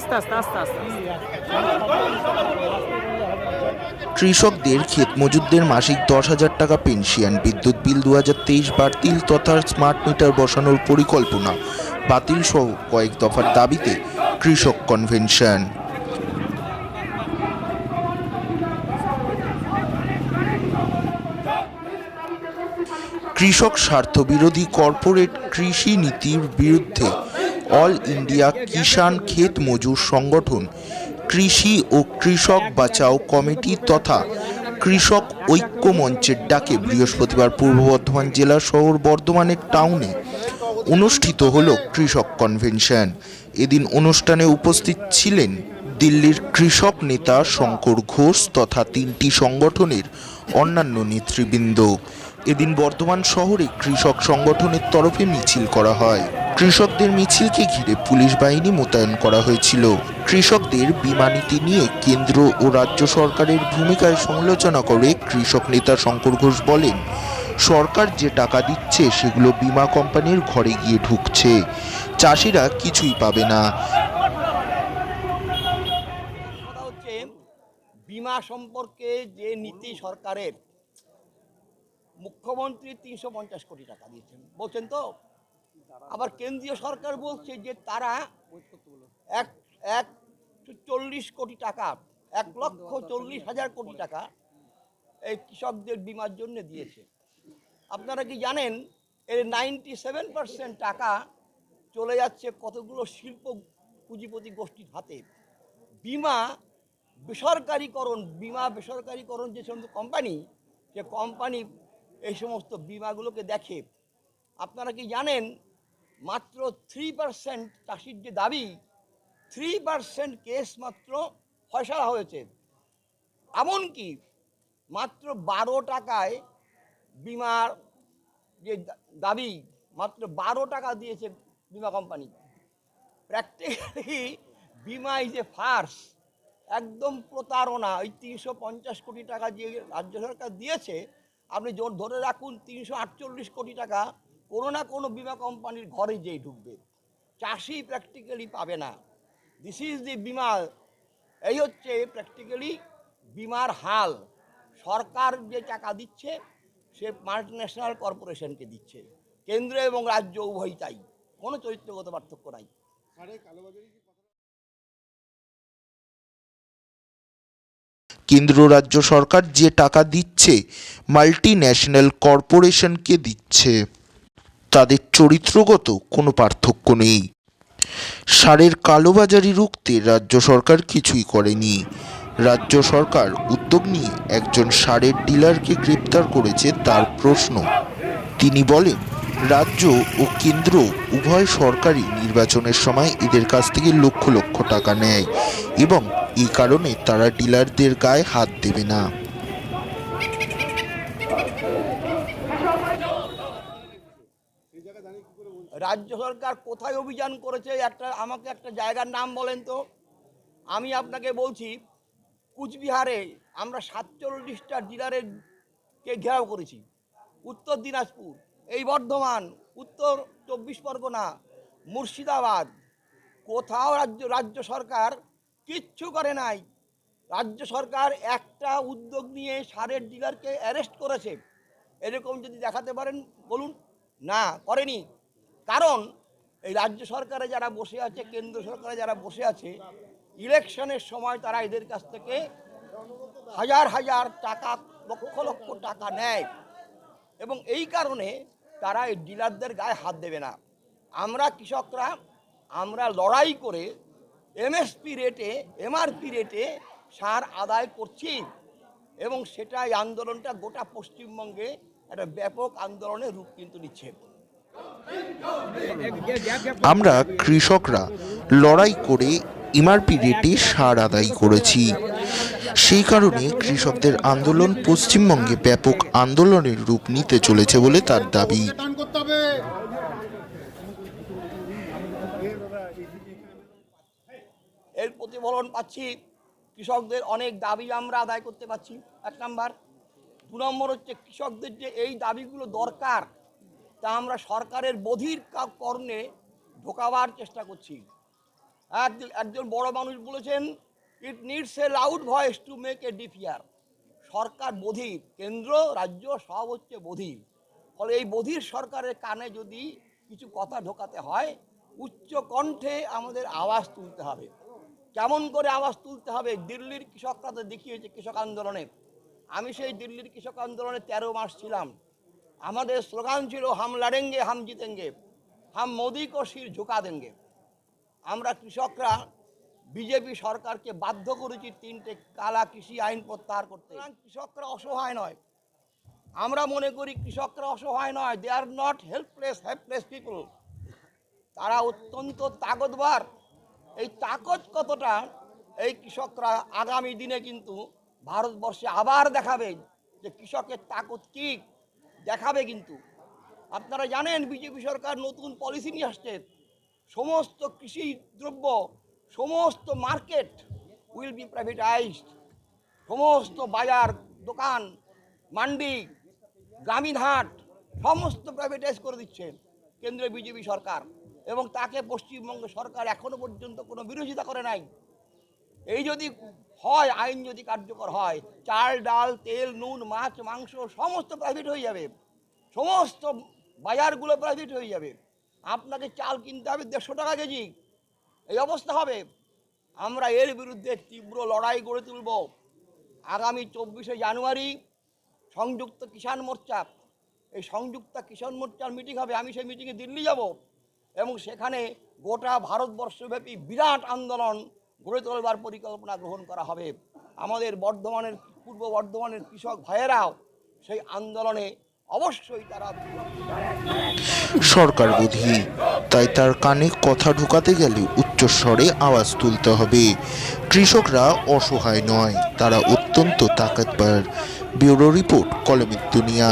আস্তে আস্তে আস্তে আস্তে কৃষকদের ক্ষেত মজুরদের মাসিক দশ হাজার টাকা পেনশন, বিদ্যুৎ বিল দু হাজার তেইশ বাতিল তথা স্মার্ট মিটার বসানোর পরিকল্পনা বাতিল সহ কয়েক দফার দাবিতে কৃষক কনভেনশন কৃষক স্বার্থবিরোধী কর্পোরেট কৃষি নীতির বিরুদ্ধে অল ইন্ডিয়া কিষাণ ক্ষেত মজুর সংগঠন, কৃষি ও কৃষক বাঁচাও কমিটি তথা কৃষক ঐক্য মঞ্চের ডাকে বৃহস্পতিবার পূর্ব বর্ধমান জেলা শহর বর্ধমানের টাউনে অনুষ্ঠিত হল কৃষক কনভেনশন। এদিন অনুষ্ঠানে উপস্থিত ছিলেন দিল্লির কৃষক নেতা শঙ্কর ঘোষ তথা তিনটি সংগঠনের অন্যান্য নেতৃবৃন্দ। এদিন বর্ধমান শহরে কৃষক সংগঠনের তরফে মিছিল করা হয়। কৃষকদের মিছিলকে ঘিরে পুলিশ বাহিনী মোতায়েন করা হয়েছিল। কৃষকদের বিমা নীতি নিয়ে কেন্দ্র ও রাজ্য সরকারের ভূমিকায় সমালোচনা করে কৃষক নেতা শঙ্কর ঘোষ বলেন, সরকার যে টাকা দিচ্ছে, সেগুলো বিমা কোম্পানির ঘরে গিয়ে ঢুকছে। চাষিরা কিছুই পাবে না। বিমা সম্পর্কে যে নীতি সরকারের, মুখ্যমন্ত্রী তিনশো পঞ্চাশ কোটি টাকা দিয়েছেন। বলছেন তো? আবার কেন্দ্রীয় সরকার বলছে যে তারা এক এক চল্লিশ কোটি টাকা, এক লক্ষ চল্লিশ হাজার কোটি টাকা এই কৃষকদের বিমার জন্য দিয়েছে। আপনারা কি জানেন, এর নাইনটি সেভেন পার্সেন্ট টাকা চলে যাচ্ছে কতগুলো শিল্প পুঁজিপতি গোষ্ঠীর হাতে। বিমা বেসরকারীকরণ বিমা বেসরকারীকরণ যে সমস্ত কোম্পানি সে কোম্পানি এই সমস্ত বিমাগুলোকে দেখে। আপনারা কি জানেন মাত্র থ্রি পার্সেন্ট চাষির যে দাবি থ্রি পার্সেন্ট কেস মাত্র ফয়সালা হয়েছে। এমনকি মাত্র বারো টাকায় বিমার যে দাবি, মাত্র বারো টাকা দিয়েছে বিমা কোম্পানি প্র্যাকটিক্যালি বিমা ইজ এ ফার্স একদম প্রতারণা। ওই তিনশো পঞ্চাশ কোটি টাকা যে রাজ্য সরকার দিয়েছে, আপনি জোর ধরে রাখুন তিনশো আটচল্লিশ কোটি টাকা কোনো না কোনো বিমা কোম্পানির ঘরে যেই ঢুকবে। চাষি প্র্যাকটিক্যালি পাবে না। দিস ইজ দি বিমা, এই হচ্ছে প্র্যাকটিক্যালি বিমার হাল। সরকার যে টাকা দিচ্ছে, সে মাল্টিন্যাশনাল কর্পোরেশনকে দিচ্ছে। কেন্দ্র এবং রাজ্য উভয়ই তাই। কোনো চরিত্রগত পার্থক্য নাই। কেন্দ্র রাজ্য সরকার যে টাকা দিচ্ছে মাল্টি ন্যাশনাল কর্পোরেশনকে দিচ্ছে। তাদের চরিত্রগত কোনো পার্থক্য নেই। সারের কালোবাজারি রুখতে রাজ্য সরকার কিছুই করেনি। রাজ্য সরকার উদ্যোগ নিয়ে একজন সারের ডিলারকে গ্রেপ্তার করেছে তার প্রশ্ন। তিনি বলেন, রাজ্য ও কেন্দ্র উভয় সরকারই নির্বাচনের সময় এদের কাছ থেকে লক্ষ লক্ষ টাকা নেয় এবং এই কারণে তারা ডিলারদের গায়ে হাত দেবে না। রাজ্য সরকার কোথায় অভিযান করেছে, একটা, আমাকে একটা জায়গার নাম বলেন তো। আমি আপনাকে বলছি, কুচবিহারে আমরা সাতচল্লিশটা ডিলারের কে ঘেরাও করেছি। উত্তর দিনাজপুর, এই বর্ধমান, উত্তর চব্বিশ পরগনা, মুর্শিদাবাদ। কোথাও রাজ্য রাজ্য সরকার কিচ্ছু করে নাই। রাজ্য সরকার একটা উদ্যোগ নিয়ে সারের ডিলারকে অ্যারেস্ট করেছে। এরকম যদি দেখাতে পারেন, বলুন। না, করেনি। কারণ এই রাজ্য সরকারে যারা বসে আছে, কেন্দ্র সরকারে যারা বসে আছে, ইলেকশনের সময় তারা এদের কাছ থেকে হাজার হাজার টাকা, লক্ষ লক্ষ টাকা নেয়। এবং এই কারণে তারা এই ডিলারদের গায়ে হাত দেবে না। আমরা কৃষকরা, আমরা লড়াই করে এমএসপি রেটে, এমআরপি রেটে সার আদায় করছি। এবং সেটা এই আন্দোলনটা গোটা পশ্চিমবঙ্গে একটা ব্যাপক আন্দোলনের রূপ কিন্তু নিচ্ছে। আমরা কৃষকরা লড়াই করে এমআরপি রেটে সার আদায় করেছি। সেই কারণে কৃষকদের আন্দোলন পশ্চিমবঙ্গে ব্যাপক আন্দোলনের রূপ নিতে চলেছে বলে তার দাবি। এর প্রতিফলন পাচ্ছি কৃষকদের অনেক দাবি আমরা আদায় করতে পারছি। এক নাম্বার দু নম্বর হচ্ছে কৃষকদের যে এই দাবিগুলো দরকার, তা আমরা সরকারের বধির কর্ণে ঢোকাবার চেষ্টা করছি। এক- একজন বড় মানুষ বলেছেন it needs a loud voice to make a deaf ear সরকার বধির, কেন্দ্র, রাজ্য সব হচ্ছে বধির। ফলে এই বধির সরকারের কানে যদি কিছু কথা ঢোকাতে হয়, উচ্চ কণ্ঠে আমাদের আওয়াজ তুলতে হবে। কেমন করে আওয়াজ তুলতে হবে? দিল্লির কৃষকরা তো দেখিয়েছে কৃষক আন্দোলনে। আমি সেই দিল্লির কৃষক আন্দোলনে তেরো মাস ছিলাম। আমাদের স্লোগান ছিল, হাম লড়েঙ্গে, হাম জিতেঙ্গে, হাম মোদি কো শির ঝুঁকা দেঙ্গে। আমরা কৃষকরা বিজেপি সরকারকে বাধ্য করেছি তিনটে কালা কৃষি আইন প্রত্যাহার করতে। কৃষকরা অসহায় নয়। আমরা মনে করি কৃষকরা অসহায় নয়। They are not helpless helpless people তারা অত্যন্ত তাগতবার এই তাকত কতটা, এই কৃষকরা আগামী দিনে কিন্তু ভারতবর্ষে আবার দেখাবে যে কৃষকের তাকত কি, দেখাবে কিন্তু। আপনারা জানেন, বিজেপি সরকার নতুন পলিসি নিয়ে আসছে। সমস্ত কৃষি দ্রব্য, সমস্ত মার্কেট উইল বি প্রাইভেটাইজড সমস্ত বাজার, দোকান, মান্ডি, গ্রামীণ হাট, সমস্ত প্রাইভেটাইজ করে দিচ্ছে কেন্দ্রীয় বিজেপি সরকার। এবং তাকে পশ্চিমবঙ্গ সরকার এখনও পর্যন্ত কোনো বিরোধিতা করে নাই। এই যদি হয়, আইন যদি কার্যকর হয়, চাল, ডাল, তেল, নুন, মাছ, মাংস, সমস্ত প্রাইভেট হয়ে যাবে। সমস্ত বাজারগুলো প্রাইভেট হয়ে যাবে। আপনাকে চাল কিনতে হবে দেড়শো টাকা কেজি। এই অবস্থা হবে। আমরা এর বিরুদ্ধে তীব্র লড়াই গড়ে তুলব। আগামী চব্বিশে জানুয়ারি সংযুক্ত কিষাণ মোর্চা, এই সংযুক্ত কিষাণ মোর্চার মিটিং হবে। আমি সেই মিটিংয়ে দিল্লি যাব এবং সেখানে গোটা ভারতবর্ষব্যাপী বিরাট আন্দোলন গড়ে তোলবার পরিকল্পনা গ্রহণ করা হবে। আমাদের বর্ধমানের, পূর্ব বর্ধমানের কৃষক ভাইয়েরাও সেই আন্দোলনে অবশ্যই তারা সরকার বোধী তাই তার কানে কথা ঢোকাতে গেলে উচ্চস্বরে আওয়াজ তুলতে হবে। কৃষকরা অসহায় নয়, তারা অত্যন্ত তাকাতবার। ব্যুরো রিপোর্ট, কলমের দুনিয়া।